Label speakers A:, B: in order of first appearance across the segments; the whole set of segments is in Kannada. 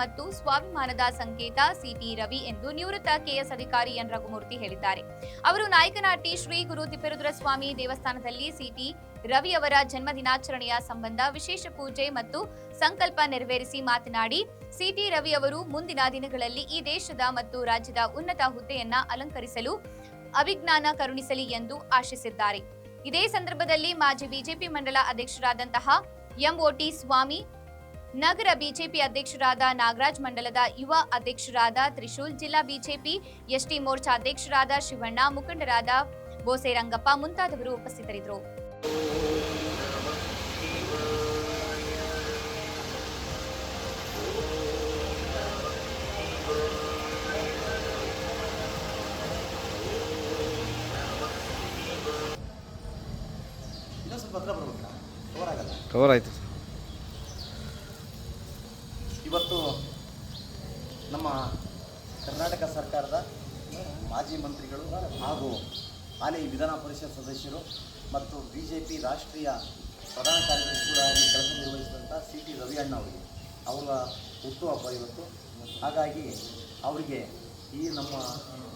A: ಮತ್ತು ಸ್ವಾಭಿಮಾನದ ಸಂಕೇತ ಸಿಟಿ ರವಿ ಎಂದು ನಿವೃತ್ತ ಕೆಎಸ್ ಅಧಿಕಾರಿ ಎನ್ ರಘುಮೂರ್ತಿ ಹೇಳಿದ್ದಾರೆ. ಅವರು ನಾಯಕನಾಟಿ ಶ್ರೀ ಗುರು ತಿಪ್ಪೇರುದ್ರ ಸ್ವಾಮಿ ದೇವಸ್ಥಾನದಲ್ಲಿ ಸಿಟಿ ರವಿ ಅವರ ಜನ್ಮ ದಿನಾಚರಣೆಯ ಸಂಬಂಧ ವಿಶೇಷ ಪೂಜೆ ಮತ್ತು ಸಂಕಲ್ಪ ನೆರವೇರಿಸಿ ಮಾತನಾಡಿ, ಸಿಟಿ ರವಿ ಅವರು ಮುಂದಿನ ದಿನಗಳಲ್ಲಿ ಈ ದೇಶದ ಮತ್ತು ರಾಜ್ಯದ ಉನ್ನತ ಹುದ್ದೆಯನ್ನ ಅಲಂಕರಿಸಲು ಅವಿಜ್ಞಾನ ಕರುಣಿಸಲಿ ಎಂದು ಆಶಿಸಿದ್ದಾರೆ. ಇದೇ ಸಂದರ್ಭದಲ್ಲಿ ಮಾಜಿ ಬಿಜೆಪಿ ಮಂಡಲ ಅಧ್ಯಕ್ಷರಾದಂತಹ ಎಂಒಟಿ ಸ್ವಾಮಿ ನಗರ ಬಿಜೆಪಿ ಅಧ್ಯಕ್ಷರಾದ ನಾಗರಾಜ್ ಮಂಡಲದ ಯುವ ಅಧ್ಯಕ್ಷರಾದ ತ್ರಿಶೂಲ್ ಜಿಲ್ಲಾ ಬಿಜೆಪಿ ಎಸ್ಟಿ ಮೋರ್ಚಾ ಅಧ್ಯಕ್ಷರಾದ ಶಿವಣ್ಣ ಮುಖಂಡರಾದ ಬೋಸೆ ರಂಗಪ್ಪ ಮುಂತಾದವರು ಉಪಸ್ಥಿತರಿದ್ದರು.
B: ಕವರ್
C: ಆಯಿತು.
B: ಇವತ್ತು ನಮ್ಮ ಕರ್ನಾಟಕ ಸರ್ಕಾರದ ಮಾಜಿ ಮಂತ್ರಿಗಳು ಹಾಗೂ ಹಾಲಿ ವಿಧಾನ ಪರಿಷತ್ ಸದಸ್ಯರು ಮತ್ತು ಬಿ ಜೆ ಪಿ ರಾಷ್ಟ್ರೀಯ ಪ್ರಧಾನ ಕಾರ್ಯದರ್ಶಿಗಳಾಗಿ ಕೆಲಸ ನಿರ್ವಹಿಸಿದಂಥ ಸಿ ಟಿ ರವಿ ಅಣ್ಣ ಅವರಿಗೆ ಅವರ ಹುಟ್ಟುಹಬ್ಬ ಇವತ್ತು. ಹಾಗಾಗಿ ಅವರಿಗೆ ಈ ನಮ್ಮ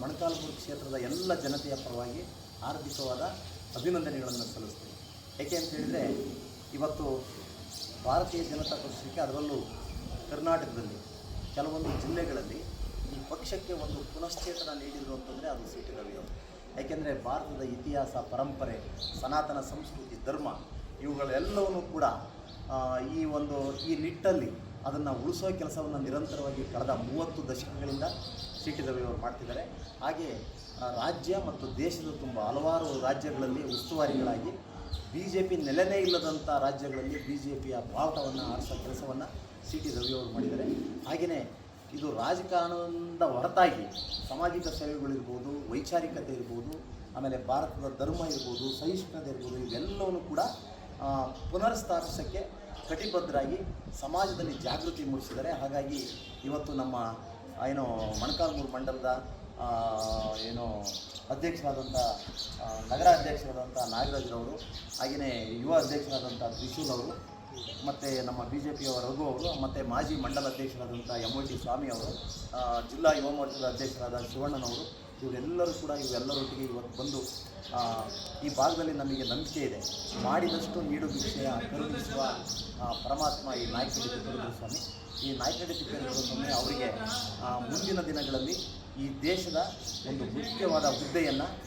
B: ಮೊಣಕಾಲ್ಪುರ ಕ್ಷೇತ್ರದ ಎಲ್ಲ ಜನತೆಯ ಪರವಾಗಿ ಹಾರ್ದಿಕವಾದ ಅಭಿನಂದನೆಗಳನ್ನು ಸಲ್ಲಿಸ್ತೀನಿ. ಏಕೆ ಅಂತ ಹೇಳಿದರೆ, ಇವತ್ತು ಭಾರತೀಯ ಜನತಾ ಪಕ್ಷಕ್ಕೆ ಅದರಲ್ಲೂ ಕರ್ನಾಟಕದಲ್ಲಿ ಕೆಲವೊಂದು ಜಿಲ್ಲೆಗಳಲ್ಲಿ ಈ ಪಕ್ಷಕ್ಕೆ ಒಂದು ಪುನಶ್ಚೇತನ ನೀಡಿದರು ಅಂತಂದರೆ ಅದು ಸಿ ಟಿ ರವಿ ಯಾಕೆಂದರೆ ಭಾರತದ ಇತಿಹಾಸ, ಪರಂಪರೆ, ಸನಾತನ ಸಂಸ್ಕೃತಿ, ಧರ್ಮ ಇವುಗಳೆಲ್ಲವನ್ನೂ ಕೂಡ ಈ ಒಂದು, ಈ ನಿಟ್ಟಲ್ಲಿ ಅದನ್ನು ಉಳಿಸೋ ಕೆಲಸವನ್ನು ನಿರಂತರವಾಗಿ ಕಳೆದ ಮೂವತ್ತು ದಶಕಗಳಿಂದ ಸಿ ಟಿ ರವಿ ಅವರು ಮಾಡ್ತಿದ್ದಾರೆ. ಹಾಗೆ ರಾಜ್ಯ ಮತ್ತು ದೇಶದ ತುಂಬ ಹಲವಾರು ರಾಜ್ಯಗಳಲ್ಲಿ ಉಸ್ತುವಾರಿಗಳಾಗಿ ಬಿ ಜೆ ಪಿ ನೆಲೆನೇ ಇಲ್ಲದಂಥ ರಾಜ್ಯಗಳಲ್ಲಿ ಬಿ ಜೆ ಪಿಯ ಬಾವುಟವನ್ನು ಆರಿಸೋ ಕೆಲಸವನ್ನು ಸಿ ಟಿ ರವಿಯವರು ಮಾಡಿದ್ದಾರೆ. ಹಾಗೆಯೇ ಇದು ರಾಜಕಾರಣದ ಹೊರತಾಗಿ ಸಾಮಾಜಿಕ ಸೇವೆಗಳಿರ್ಬೋದು ವೈಚಾರಿಕತೆ ಇರ್ಬೋದು, ಆಮೇಲೆ ಭಾರತದ ಧರ್ಮ ಇರ್ಬೋದು, ಸಹಿಷ್ಣುತೆ ಇರ್ಬೋದು, ಇವೆಲ್ಲವನ್ನು ಕೂಡ ಪುನರ್ಸ್ಥಾಪಿಸೋಕ್ಕೆ ಕಟಿಬದ್ಧರಾಗಿ ಸಮಾಜದಲ್ಲಿ ಜಾಗೃತಿ ಮೂಡಿಸಿದ್ದಾರೆ. ಹಾಗಾಗಿ ಇವತ್ತು ನಮ್ಮ ಏನು ಮಣಕಾಲ್ಮೂರು ಮಂಡಲದ ಏನು ಅಧ್ಯಕ್ಷರಾದಂಥ ನಗರ ಅಧ್ಯಕ್ಷರಾದಂಥ ನಾಗರಾಜ್ರವರು ಹಾಗೆಯೇ ಯುವ ಅಧ್ಯಕ್ಷರಾದಂಥ ತ್ರಿಶೂಲ್ ಅವರು ಮತ್ತು ನಮ್ಮ ಬಿ ಜೆ ಪಿಯವರ ರಘು ಅವರು, ಮತ್ತು ಮಾಜಿ ಮಂಡಲ ಅಧ್ಯಕ್ಷರಾದಂಥ ಎಂ ಟಿ ಸ್ವಾಮಿ ಅವರು ಜಿಲ್ಲಾ ಯುವ ಮೋರ್ಚಾದ ಅಧ್ಯಕ್ಷರಾದ ಶಿವಣ್ಣನವರು, ಇವರೆಲ್ಲರೂ ಕೂಡ ಇವೆಲ್ಲರೊಟ್ಟಿಗೆ ಇವತ್ತು ಬಂದು ಈ ಭಾಗದಲ್ಲಿ ನಮಗೆ ನಂಬಿಕೆ ಇದೆ. ಮಾಡಿದಷ್ಟು ನೀಡು ವಿಷಯ ಕರುಣಿಸುವ ಪರಮಾತ್ಮ ಈ ನಾಯಕಡಿ ತಿಪ್ಪೇರುದ್ರ ಸ್ವಾಮಿ. ಈ ನಾಯಕಡಿ ತಿಪ್ಪೇರುದ್ರ ಸ್ವಾಮಿ, ಅವರಿಗೆ ಮುಂದಿನ ದಿನಗಳಲ್ಲಿ ಈ ದೇಶದ ಒಂದು ಮುಖ್ಯವಾದ ಹುದ್ದೆಯನ್ನು